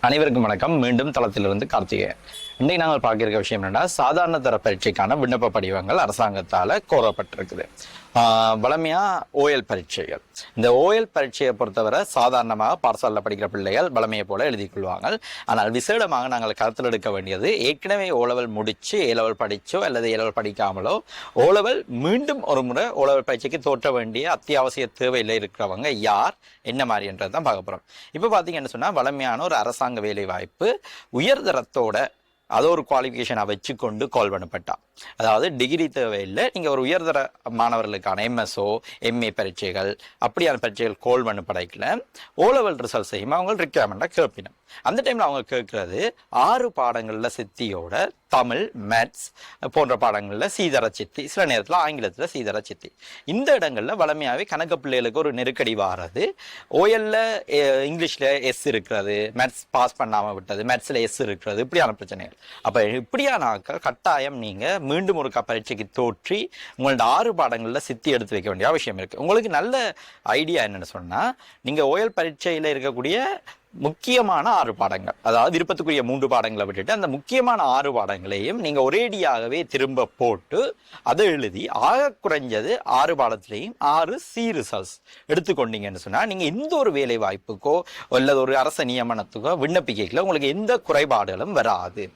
அனைவருக்கும் வணக்கம். மீண்டும் தளத்திலிருந்து கார்த்திகேயன். இன்றைக்கு நாங்கள் பார்க்க இருக்க விஷயம் என்னென்னா சாதாரண தர பரீட்சைக்கான விண்ணப்ப படிவங்கள் அரசாங்கத்தால் கோரப்பட்டிருக்குது. ஆஹ் ஓஎல் பரீட்சைகள். இந்த ஓஎல் பரீட்சையை பொறுத்தவரை சாதாரணமாக பாடசாலையில் படிக்கிற பிள்ளைகள் வளமையை போல எழுதி கொள்வாங்க ஆனால் விசேடமாக நாங்கள் கருத்தில் எடுக்க வேண்டியது ஏற்கனவே ஓலவல் முடித்து முடிச்சு படித்தோ படிச்சோ அல்லது ஏலவல் படிக்காமலோ ஓலவல் மீண்டும் ஒரு முறை ஓலவல் பயிற்சிக்கு பரீட்சைக்கு தோற்ற வேண்டிய அத்தியாவசிய தேவையில் இருக்கிறவங்க யார் என்ன மாதிரின்றது தான் பார்க்க போகிறோம் இப்போ பார்த்தீங்கன்னு சொன்னால் வளமையான ஒரு அரசாங்க வேலை வாய்ப்பு உயர்தரத்தோட அதை ஒரு குவாலிஃபிகேஷனை வச்சுக்கொண்டு கால் பண்ணப்பட்டான். அதாவது டிகிரி தேவையில்லை. நீங்கள் ஒரு உயர்தர மாணவர்களுக்கான எம்எஸ்ஓ எம்ஏ பரீட்சைகள் அப்படியான பரீட்சைகள் கோல் பண்ண படைக்கல. ஓ லெவல் செய்யும் அவங்க ரிக்யர்மெண்ட்டாக கேட்பினோம் அந்த டைமில் அவங்க கேட்குறது ஆறு பாடங்களில் சித்தியோட தமிழ் மேத்ஸ் போன்ற பாடங்களில் சீதர சித்தி சில நேரத்தில் ஆங்கிலத்தில் சீதர சித்தி. இந்த இடங்களில் வளமையாகவே கணக்கு பிள்ளைகளுக்கு ஒரு நெருக்கடி வாரது. ஓஎல்ல இங்கிலீஷில் எஸ் இருக்கிறது மேத்ஸ் பாஸ் பண்ணாமல் விட்டது மேத்ஸில் எஸ் இருக்கிறது இப்படியான பிரச்சனைகள். அப்போ இப்படியான கட்டாயம் நீங்கள் மீண்டும் ஒரு பரீட்சைக்கு தோற்றி உங்களோட ஆறு பாடங்களில் சித்தி எடுத்து வைக்க வேண்டிய அவசியம் இருக்குது உங்களுக்கு நல்ல ஐடியா என்னென்னு சொன்னால் நீங்கள் ஓஎல் பரீட்சையில் இருக்கக்கூடிய முக்கியமான ஆறு பாடங்கள். அதாவது விருப்பத்துக்குரிய மூன்று பாடங்களை விட்டுட்டு அந்த முக்கியமான ஆறு பாடங்களையும் நீங்கள் ஒரேடியாகவே திரும்ப போட்டு அதை எழுதி ஆக குறைஞ்சது ஆறு பாடத்திலையும் ஆறு சி ரிசல்ட்ஸ் எடுத்துக்கொண்டீங்கன்னு சொன்னால் நீங்கள் எந்த ஒரு வேலை வாய்ப்புக்கோ அல்லது ஒரு அரச நியமனத்துக்கோ விண்ணப்பிக்கல உங்களுக்கு எந்த குறைபாடுகளும் வராது.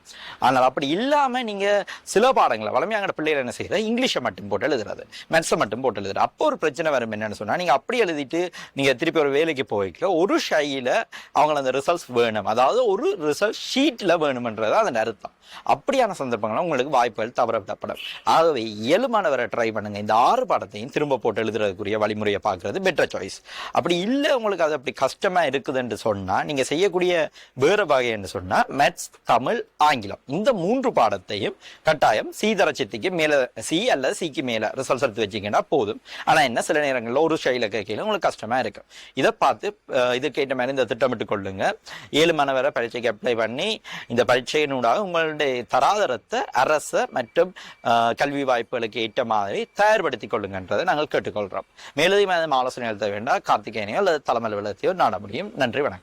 ஆனால் அப்படி இல்லாமல் நீங்கள் சில பாடங்களை வளமையான பிள்ளைகள் என்ன செய்யறது இங்கிலீஷை மட்டும் போட்டு எழுதுறது மேத்ஸை மட்டும் போட்டு எழுதுறது. அப்போ ஒரு பிரச்சனை வரும் என்னன்னு சொன்னால் நீங்கள் அப்படி எழுதிட்டு நீங்கள் திருப்பி ஒரு வேலைக்கு போய்க்கல ஒரு ஷையில் அவங்கள அந்த ரிசல்ட்ஸ் வேணும். அதாவது ஒரு ரிசல்ட் ஷீட்டில் வேணுமன்றது அதன் அர்த்தம். அப்படியான சந்தர்ப்பங்களும் உங்களுக்கு வாய்ப்புகள் தவறப்படப்படும் ஆகவே இயலுமானவரை ட்ரை பண்ணுங்க. இந்த ஆறு பாடத்தையும் திரும்ப போட்டு எழுதுறதுக்குரிய வழிமுறையை பார்க்கறது பெட்டர் சாய்ஸ் அப்படி இல்லை உங்களுக்கு அது அப்படி கஷ்டமா இருக்குதுன்னு சொன்னால் நீங்கள் செய்யக்கூடிய வேறு வகைன்னு சொன்னால் மேத்ஸ் தமிழ் ஆங்கிலம். இந்த மூன்று பாடத்தையும் கட்டாயம் சி தரச்சித்திக்கு மேலே சி அல்லது சிக்கு மேலே ரிசல்ட்ஸ் எடுத்து வச்சிங்கன்னா போதும். ஆனால் என்ன சில நேரங்களில் ஒரு ஷைல கேட்கல உங்களுக்கு கஷ்டமா இருக்கும். இதை பார்த்து இதுக்கேற்ற இதுக்கு ஏற்ற மாதிரி இந்த திட்டமிட்டு கொள்ளுங்க. ஏழு மாணவரை பரீட்சைக்கு அப்ளை பண்ணி இந்த பரீட்சையினூடாக உங்களுடைய தராதரத்தை அரச மற்றும் கல்வி வாய்ப்புகளுக்கு ஏற்ற மாதிரி தயார்படுத்திக் கொள்ளுங்கன்றதை நாங்கள் கேட்டுக்கொள்கிறோம் மேலதிக ஆலோசனை எழுத வேண்டாம். கார்த்திகேயனையோ அல்லது தலைமை அலுவலகத்தையோ நாட முடியும். நன்றி வணக்கம்.